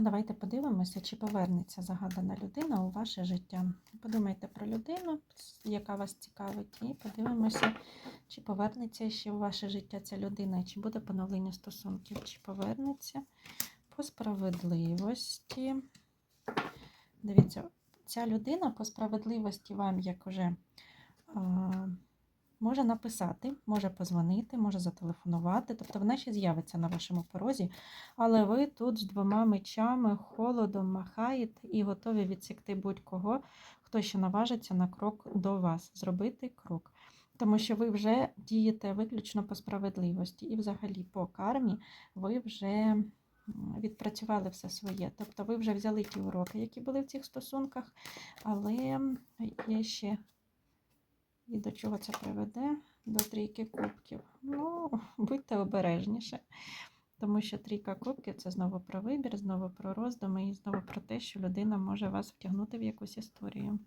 Давайте подивимося, чи повернеться загадана людина у ваше життя. Подумайте про людину, яка вас цікавить, і подивимося, чи повернеться ще у ваше життя ця людина, чи буде поновлення стосунків, чи повернеться по справедливості. Дивіться, ця людина по справедливості вам як уже може написати, може позвонити, може зателефонувати. Тобто вона ще з'явиться на вашому порозі, але ви тут з двома мечами, холодом махаєте і готові відсікти будь-кого, хто ще наважиться на крок до вас, зробити крок. Тому що ви вже дієте виключно по справедливості, і взагалі по кармі ви вже відпрацювали все своє. Тобто ви вже взяли ті уроки, які були в цих стосунках, але є ще і до чого це приведе? До трійки кубків. Ну, будьте обережніше. Тому що трійка кубків це знову про вибір, знову про роздуми і знову про те, що людина може вас втягнути в якусь історію.